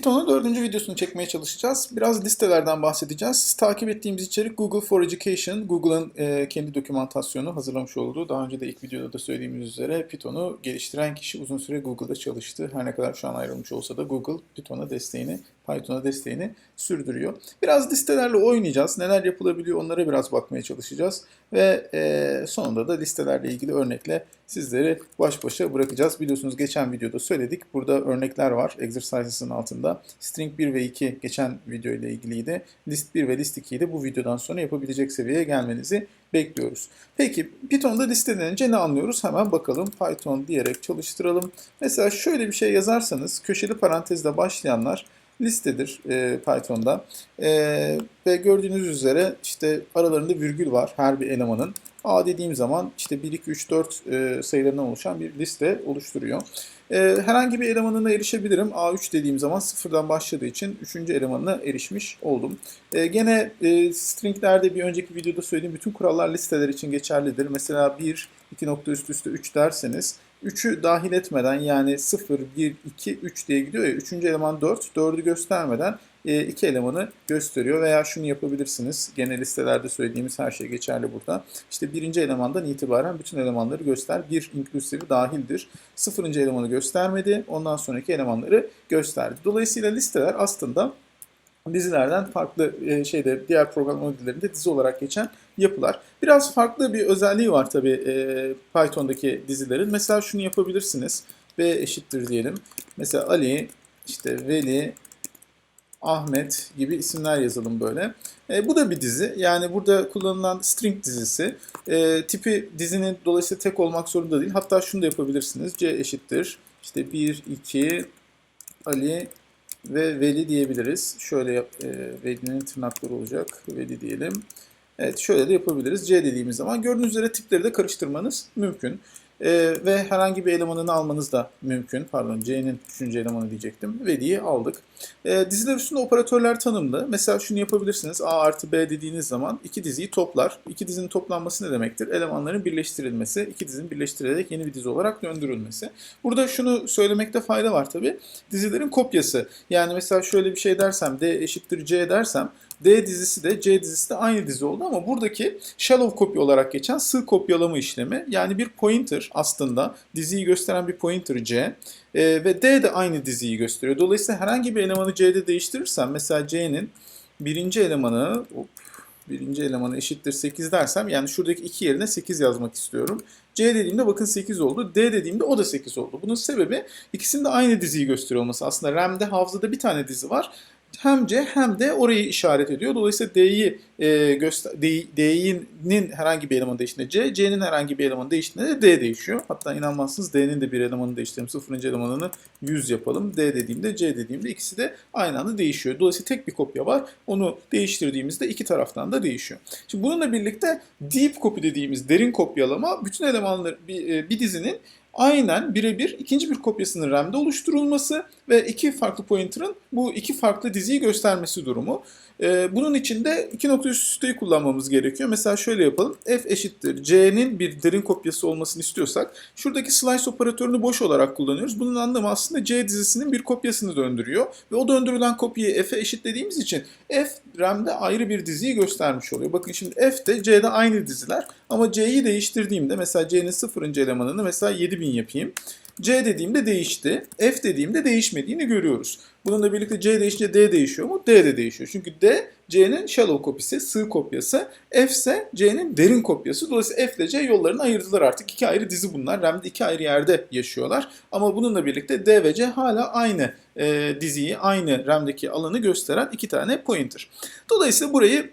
Python'un dördüncü videosunu çekmeye çalışacağız. Biraz listelerden bahsedeceğiz. Siz takip ettiğimiz içerik Google for Education. Google'ın e, kendi dokümantasyonu hazırlamış olduğu, daha önce de ilk videoda da söylediğimiz üzere Python'u geliştiren kişi uzun süre Google'da çalıştı. Her ne kadar şu an ayrılmış olsa da Google Python'a desteğini, Python'a desteğini sürdürüyor. Biraz listelerle oynayacağız. Neler yapılabiliyor onlara biraz bakmaya çalışacağız. Ve e, sonunda da listelerle ilgili örnekle sizleri baş başa bırakacağız. Biliyorsunuz geçen videoda söyledik. Burada örnekler var exercises'ın altında. String 1 ve 2 geçen video ile ilgiliydi. List 1 ve list 2'yi de bu videodan sonra yapabilecek seviyeye gelmenizi bekliyoruz. Peki Python'da listelenince ne anlıyoruz? Hemen bakalım. Python diyerek çalıştıralım. Mesela şöyle bir şey yazarsanız köşeli parantezle başlayanlar listedir e, Python'da. E, ve gördüğünüz üzere işte aralarında virgül var her bir elemanın. A dediğim zaman işte 1, 2, 3, 4 e, sayılarından oluşan bir liste oluşturuyor. E, herhangi bir elemanına erişebilirim. A3 dediğim zaman sıfırdan başladığı için 3. elemanına erişmiş oldum. E, gene e, stringlerde bir önceki videoda söylediğim bütün kurallar listeler için geçerlidir. Mesela 1, 2 nokta üst üste 3 derseniz 3'ü dahil etmeden yani 0, 1, 2, 3 diye gidiyor ya 3. eleman 4, 4'ü göstermeden e, iki elemanı gösteriyor veya şunu yapabilirsiniz. Genel listelerde söylediğimiz her şey geçerli burada. İşte birinci elemandan itibaren bütün elemanları göster. Bir inklusivi dahildir. Sıfırıncı elemanı göstermedi. Ondan sonraki elemanları gösterdi. Dolayısıyla listeler aslında dizilerden farklı e, şeyde diğer program dillerinde dizi olarak geçen yapılar. Biraz farklı bir özelliği var tabii e, Python'daki dizilerin. Mesela şunu yapabilirsiniz. B eşittir diyelim. Mesela Ali, işte Veli, Ahmet gibi isimler yazalım böyle. E, bu da bir dizi. Yani burada kullanılan string dizisi. E, tipi dizinin dolayısıyla tek olmak zorunda değil. Hatta şunu da yapabilirsiniz. C eşittir. İşte 1, 2, Ali ve Veli diyebiliriz. Şöyle e, Veli'nin tırnakları olacak. Veli diyelim. Evet şöyle de yapabiliriz. C dediğimiz zaman gördüğünüz üzere tipleri de karıştırmanız mümkün. Ee, ve herhangi bir elemanını almanız da mümkün. Pardon C'nin 3. elemanı diyecektim. Veli'yi aldık. Ee, diziler üstünde operatörler tanımlı. Mesela şunu yapabilirsiniz. A artı B dediğiniz zaman iki diziyi toplar. İki dizinin toplanması ne demektir? Elemanların birleştirilmesi. iki dizinin birleştirilerek yeni bir dizi olarak döndürülmesi. Burada şunu söylemekte fayda var tabii. Dizilerin kopyası. Yani mesela şöyle bir şey dersem D eşittir C dersem D dizisi de C dizisi de aynı dizi oldu ama buradaki shallow kopya olarak geçen sığ kopyalama işlemi yani bir pointer aslında diziyi gösteren bir pointer C e, ve D de aynı diziyi gösteriyor. Dolayısıyla herhangi bir elemanı C'de değiştirirsem mesela C'nin birinci elemanı hop, birinci elemanı eşittir 8 dersem yani şuradaki 2 yerine 8 yazmak istiyorum. C dediğimde bakın 8 oldu. D dediğimde o da 8 oldu. Bunun sebebi ikisinin de aynı diziyi gösteriyor olması. Aslında RAM'de hafızada bir tane dizi var hem C hem de orayı işaret ediyor. Dolayısıyla D'yi e, göster D'nin herhangi bir elemanı değiştiğinde C, C'nin herhangi bir elemanı değiştiğinde de D değişiyor. Hatta inanmazsınız D'nin de bir elemanı değiştirelim. Sıfırıncı elemanını 100 yapalım. D dediğimde C dediğimde ikisi de aynı anda değişiyor. Dolayısıyla tek bir kopya var. Onu değiştirdiğimizde iki taraftan da değişiyor. Şimdi bununla birlikte deep copy dediğimiz derin kopyalama bütün elemanları bir, bir dizinin aynen birebir ikinci bir kopyasının RAM'de oluşturulması ve iki farklı pointer'ın bu iki farklı diziyi göstermesi durumu. Ee, bunun için de iki nokta üst kullanmamız gerekiyor. Mesela şöyle yapalım. F eşittir C'nin bir derin kopyası olmasını istiyorsak şuradaki slice operatörünü boş olarak kullanıyoruz. Bunun anlamı aslında C dizisinin bir kopyasını döndürüyor. Ve o döndürülen kopyayı F'e eşitlediğimiz için F RAM'de ayrı bir diziyi göstermiş oluyor. Bakın şimdi F de C'de aynı diziler ama C'yi değiştirdiğimde mesela C'nin sıfırıncı elemanını mesela 7000 yapayım. C dediğimde değişti. F dediğimde değişmediğini görüyoruz. Bununla birlikte C değişince D değişiyor mu? D de değişiyor. Çünkü D C'nin shallow kopyası, sığ kopyası. F ise C'nin derin kopyası. Dolayısıyla F ile C yollarını ayırdılar artık. İki ayrı dizi bunlar. RAM'de iki ayrı yerde yaşıyorlar. Ama bununla birlikte D ve C hala aynı e, diziyi, aynı RAM'deki alanı gösteren iki tane pointer. Dolayısıyla burayı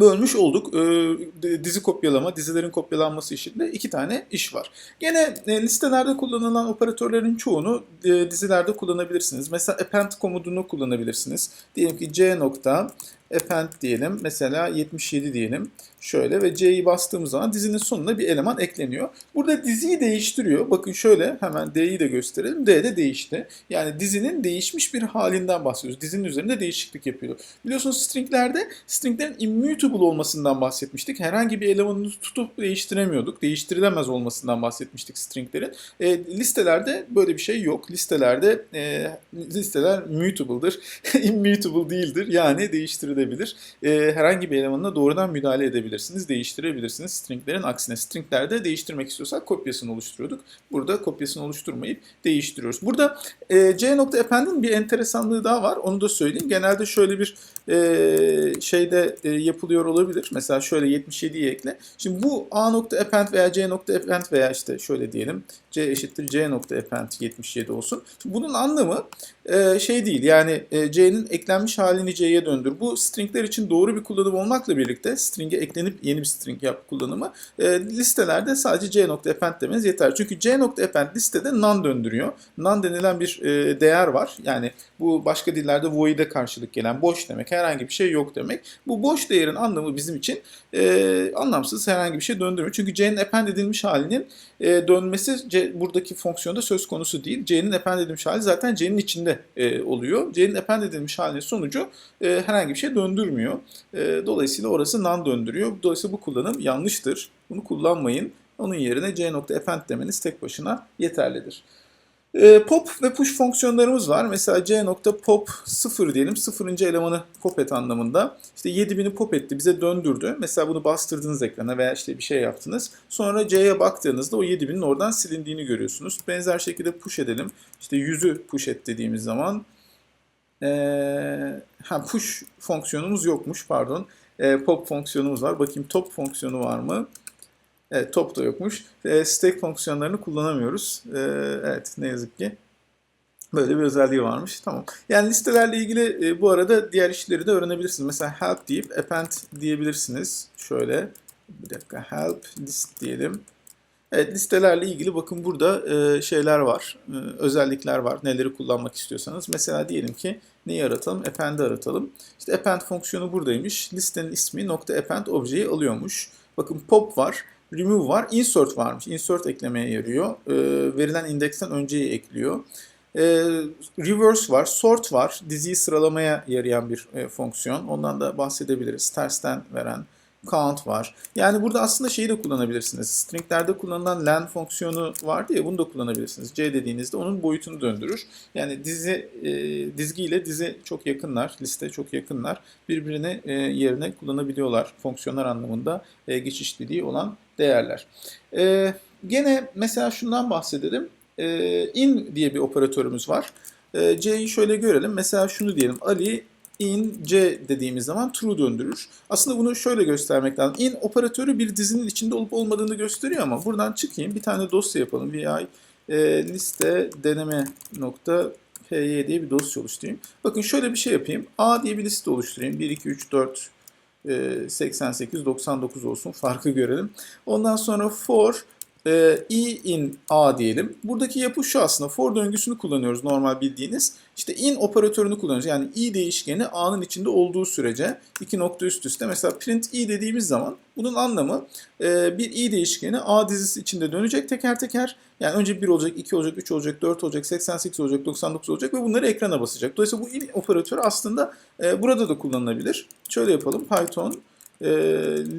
bölmüş olduk. E, dizi kopyalama, dizilerin kopyalanması işinde iki tane iş var. Gene e, listelerde kullanılan operatörlerin çoğunu e, dizilerde kullanabilirsiniz. Mesela append komutunu kullanabilirsiniz. Diyelim ki c nokta append diyelim. Mesela 77 diyelim. Şöyle ve C'yi bastığımız zaman dizinin sonuna bir eleman ekleniyor. Burada diziyi değiştiriyor. Bakın şöyle hemen D'yi de gösterelim. D de değişti. Yani dizinin değişmiş bir halinden bahsediyoruz. Dizinin üzerinde değişiklik yapıyor. Biliyorsunuz stringlerde stringlerin immutable olmasından bahsetmiştik. Herhangi bir elemanını tutup değiştiremiyorduk. Değiştirilemez olmasından bahsetmiştik stringlerin. E, listelerde böyle bir şey yok. Listelerde e, listeler mutable'dır. immutable değildir. Yani değiştirilebilir. E, herhangi bir elemanına doğrudan müdahale edebilirsiniz. Değiştirebilirsiniz. Stringlerin aksine stringlerde değiştirmek istiyorsak kopyasını oluşturuyorduk. Burada kopyasını oluşturmayıp değiştiriyoruz. Burada e, C.append'in bir enteresanlığı daha var. Onu da söyleyeyim. Genelde şöyle bir e, şeyde e, yapılıyor olabilir. Mesela şöyle 77'yi ekle. Şimdi bu A.append veya C.append veya işte şöyle diyelim C eşittir C.append 77 olsun. Bunun anlamı e, şey değil yani e, C'nin eklenmiş halini C'ye döndür. Bu stringler için doğru bir kullanım olmakla birlikte string'e eklenip yeni bir string yap kullanımı e, listelerde sadece C.append demeniz yeter. Çünkü C.append listede none döndürüyor. None denilen bir e, değer var. Yani bu başka dillerde void'e karşılık gelen boş demek. Herhangi bir şey yok demek. Bu boş değerin anlamı bizim için e, anlamsız herhangi bir şey döndürmüyor. Çünkü C'nin append edilmiş halinin e, dönmesi C, buradaki fonksiyonda söz konusu değil. C'nin append edilmiş hali zaten C'nin içinde e, oluyor. C'nin append edilmiş halinin sonucu e, herhangi bir şey döndürmüyor. E, dolayısıyla orası none döndürüyor. Dolayısıyla bu kullanım yanlıştır. Bunu kullanmayın. Onun yerine C.append demeniz tek başına yeterlidir. E, pop ve push fonksiyonlarımız var. Mesela c.pop 0 diyelim. Sıfırıncı elemanı pop et anlamında. İşte 7000'i pop etti. Bize döndürdü. Mesela bunu bastırdınız ekrana veya işte bir şey yaptınız. Sonra c'ye baktığınızda o 7000'in oradan silindiğini görüyorsunuz. Benzer şekilde push edelim. İşte 100'ü push et dediğimiz zaman ee, ha, push fonksiyonumuz yokmuş pardon. Ee, pop fonksiyonumuz var. Bakayım top fonksiyonu var mı? Evet, top da yokmuş. E, stack fonksiyonlarını kullanamıyoruz. E, evet, ne yazık ki. Böyle bir özelliği varmış. Tamam. Yani listelerle ilgili e, bu arada diğer işleri de öğrenebilirsiniz. Mesela help deyip append diyebilirsiniz. Şöyle bir dakika help list diyelim. Evet listelerle ilgili bakın burada e, şeyler var. E, özellikler var. Neleri kullanmak istiyorsanız. Mesela diyelim ki neyi aratalım? Append'i aratalım. İşte append fonksiyonu buradaymış. Listenin ismi nokta append objeyi alıyormuş. Bakın pop var remove var, insert varmış. Insert eklemeye yarıyor. E, verilen indeksten önceyi ekliyor. E, reverse var, sort var. Diziyi sıralamaya yarayan bir e, fonksiyon. Ondan da bahsedebiliriz. Tersten veren count var. Yani burada aslında şeyi de kullanabilirsiniz. Stringlerde kullanılan len fonksiyonu vardı ya bunu da kullanabilirsiniz. C dediğinizde onun boyutunu döndürür. Yani dizi e, dizgi ile dizi çok yakınlar, liste çok yakınlar. Birbirine e, yerine kullanabiliyorlar fonksiyonlar anlamında e, geçişliliği olan değerler. E, gene mesela şundan bahsedelim. E, in diye bir operatörümüz var. E, C'yi şöyle görelim. Mesela şunu diyelim. Ali in C dediğimiz zaman true döndürür. Aslında bunu şöyle göstermek lazım. In operatörü bir dizinin içinde olup olmadığını gösteriyor ama buradan çıkayım. Bir tane dosya yapalım. vi e, liste deneme nokta py diye bir dosya oluşturayım. Bakın şöyle bir şey yapayım. A diye bir liste oluşturayım. 1, 2, 3, 4, 88, 99 olsun. Farkı görelim. Ondan sonra for e, in a diyelim. Buradaki yapı şu aslında. For döngüsünü kullanıyoruz normal bildiğiniz. İşte in operatörünü kullanıyoruz. Yani i değişkeni a'nın içinde olduğu sürece iki nokta üst üste. Mesela print i dediğimiz zaman bunun anlamı e, bir i değişkeni a dizisi içinde dönecek teker teker. Yani önce 1 olacak, 2 olacak, 3 olacak, 4 olacak, 88 olacak, 99 olacak ve bunları ekrana basacak. Dolayısıyla bu in operatörü aslında e, burada da kullanılabilir. Şöyle yapalım. Python e,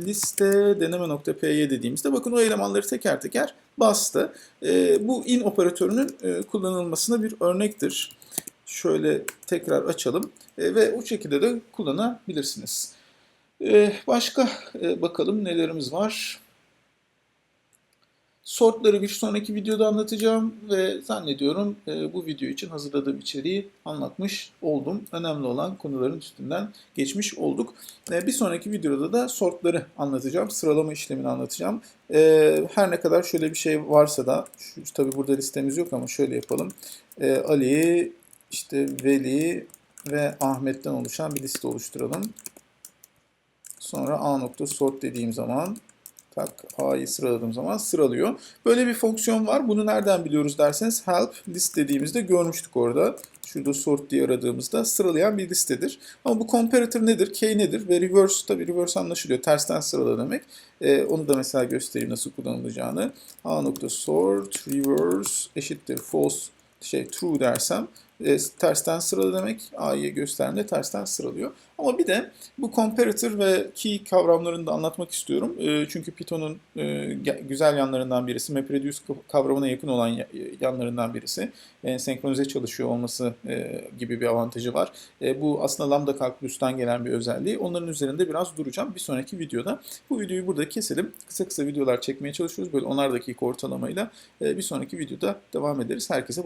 liste deneme.py dediğimizde bakın o elemanları teker teker bastı. E, bu in operatörünün e, kullanılmasına bir örnektir. Şöyle tekrar açalım e, ve o şekilde de kullanabilirsiniz. E, başka e, bakalım nelerimiz var. Sortları bir sonraki videoda anlatacağım ve zannediyorum e, bu video için hazırladığım içeriği anlatmış oldum. Önemli olan konuların üstünden geçmiş olduk. E, bir sonraki videoda da sortları anlatacağım. Sıralama işlemini anlatacağım. E, her ne kadar şöyle bir şey varsa da, şu, tabi burada listemiz yok ama şöyle yapalım. E, Ali, işte Veli ve Ahmet'ten oluşan bir liste oluşturalım. Sonra a nokta sort dediğim zaman tak A'yı sıraladığım zaman sıralıyor. Böyle bir fonksiyon var. Bunu nereden biliyoruz derseniz help list dediğimizde görmüştük orada. Şurada sort diye aradığımızda sıralayan bir listedir. Ama bu comparator nedir? K nedir? Ve reverse tabii reverse anlaşılıyor. Tersten sırala demek. Ee, onu da mesela göstereyim nasıl kullanılacağını. A nokta sort reverse eşittir false şey true dersem e, tersten sırala demek. A'yı gösterdiğinde tersten sıralıyor. Ama bir de bu comparator ve key kavramlarını da anlatmak istiyorum. E, çünkü Python'un e, güzel yanlarından birisi, MapReduce kavramına yakın olan ya- yanlarından birisi. E, senkronize çalışıyor olması e, gibi bir avantajı var. E, bu aslında Lambda Calculus'tan gelen bir özelliği. Onların üzerinde biraz duracağım bir sonraki videoda. Bu videoyu burada keselim. Kısa kısa videolar çekmeye çalışıyoruz. Böyle 10'ar dakika ortalamayla. E, bir sonraki videoda devam ederiz. Herkese